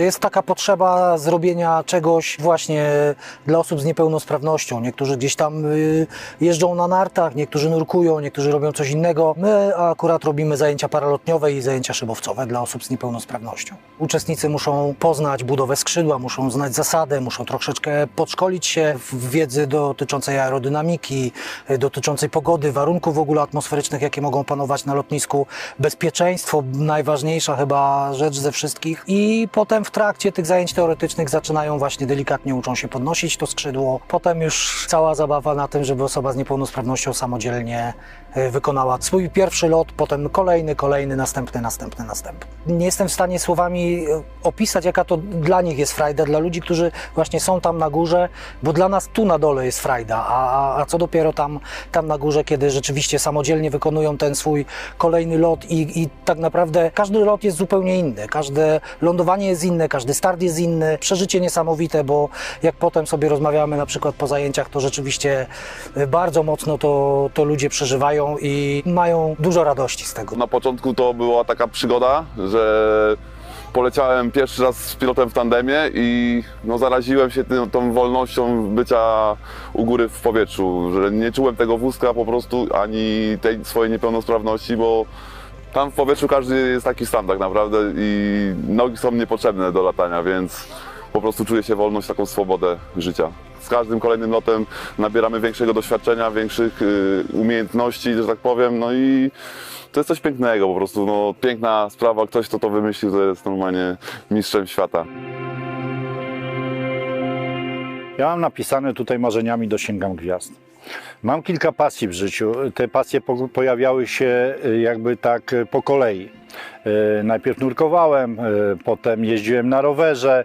Jest taka potrzeba zrobienia czegoś właśnie dla osób z niepełnosprawnością. Niektórzy gdzieś tam y, jeżdżą na nartach, niektórzy nurkują, niektórzy robią coś innego. My akurat robimy zajęcia paralotniowe i zajęcia szybowcowe dla osób z niepełnosprawnością. Uczestnicy muszą poznać budowę skrzydła, muszą znać zasady, muszą troszeczkę podszkolić się w wiedzy dotyczącej aerodynamiki, y, dotyczącej pogody, warunków w ogóle atmosferycznych, jakie mogą panować na lotnisku, bezpieczeństwo, najważniejsza chyba rzecz ze wszystkich. I potem w trakcie tych zajęć teoretycznych zaczynają właśnie delikatnie uczą się podnosić to skrzydło. Potem już cała zabawa na tym, żeby osoba z niepełnosprawnością samodzielnie y, wykonała swój pierwszy lot, potem kolejny, kolejny, następny, następny, następny. Nie jestem w stanie słowami y, opisać, jaka to dla nich jest frajda, dla ludzi, którzy właśnie są tam na górze, bo dla nas tu na dole jest frajda, a, a co dopiero tam, tam na górze, kiedy rzeczywiście samodzielnie wykonują ten swój kolejny lot i, i tak naprawdę każdy lot jest zupełnie inny, każde lądowanie jest inne, każdy start jest inny, przeżycie niesamowite, bo jak potem sobie rozmawiamy na przykład po zajęciach, to rzeczywiście y, bardzo mocno to, to ludzie przeżywają i mają dużo radości z tego. Na początku to była taka przygoda, że poleciałem pierwszy raz z pilotem w tandemie i no, zaraziłem się tym, tą wolnością bycia u góry w powietrzu, że nie czułem tego wózka po prostu, ani tej swojej niepełnosprawności, bo tam w powietrzu każdy jest taki sam tak naprawdę i nogi są niepotrzebne do latania, więc po prostu czuję się wolność, taką swobodę życia. Z każdym kolejnym lotem nabieramy większego doświadczenia, większych y, umiejętności, że tak powiem, no i to jest coś pięknego po prostu, no piękna sprawa, ktoś kto to wymyślił, to jest normalnie mistrzem świata. Ja mam napisane tutaj marzeniami dosięgam gwiazd. Mam kilka pasji w życiu. Te pasje po, pojawiały się y, jakby tak y, po kolei. Y, Najpierw nurkowałem, potem jeździłem na rowerze,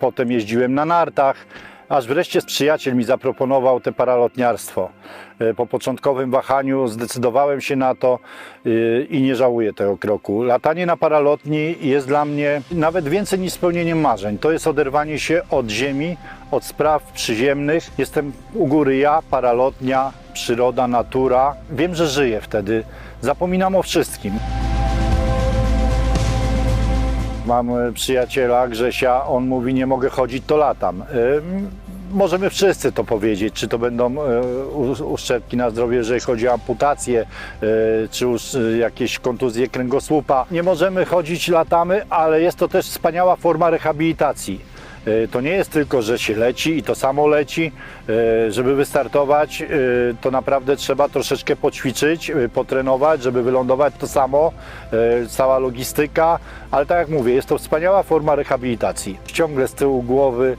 potem jeździłem na nartach, aż wreszcie przyjaciel mi zaproponował te paralotniarstwo. Y, Po początkowym wahaniu zdecydowałem się na to y, i nie żałuję tego kroku. Latanie na paralotni jest dla mnie nawet więcej niż spełnieniem marzeń. To jest oderwanie się od ziemi, od spraw przyziemnych. Jestem u góry ja, paralotnia, przyroda, natura. Wiem, że żyję wtedy. Zapominam o wszystkim. Mam e, przyjaciela Grzesia, on mówi nie mogę chodzić, to latam. Ym, Możemy wszyscy to powiedzieć, czy to będą e, uszczerbki na zdrowie, jeżeli chodzi o amputację, e, czy już e, jakieś kontuzje kręgosłupa. Nie możemy chodzić, latamy, ale jest to też wspaniała forma rehabilitacji. E, To nie jest tylko, że się leci i to samo leci. E, Żeby wystartować, e, to naprawdę trzeba troszeczkę poćwiczyć, potrenować, żeby wylądować to samo. Cała logistyka, ale tak jak mówię, jest to wspaniała forma rehabilitacji. Ciągle z tyłu głowy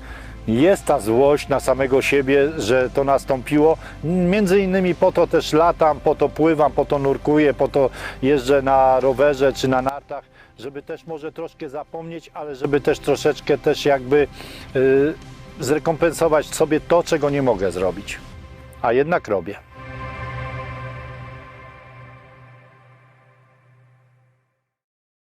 jest ta złość na samego siebie, że to nastąpiło. Między innymi po to też latam, po to pływam, po to nurkuję, po to jeżdżę na rowerze czy na nartach, żeby też może troszkę zapomnieć, ale żeby też troszeczkę też jakby y, zrekompensować sobie to, czego nie mogę zrobić. A jednak robię.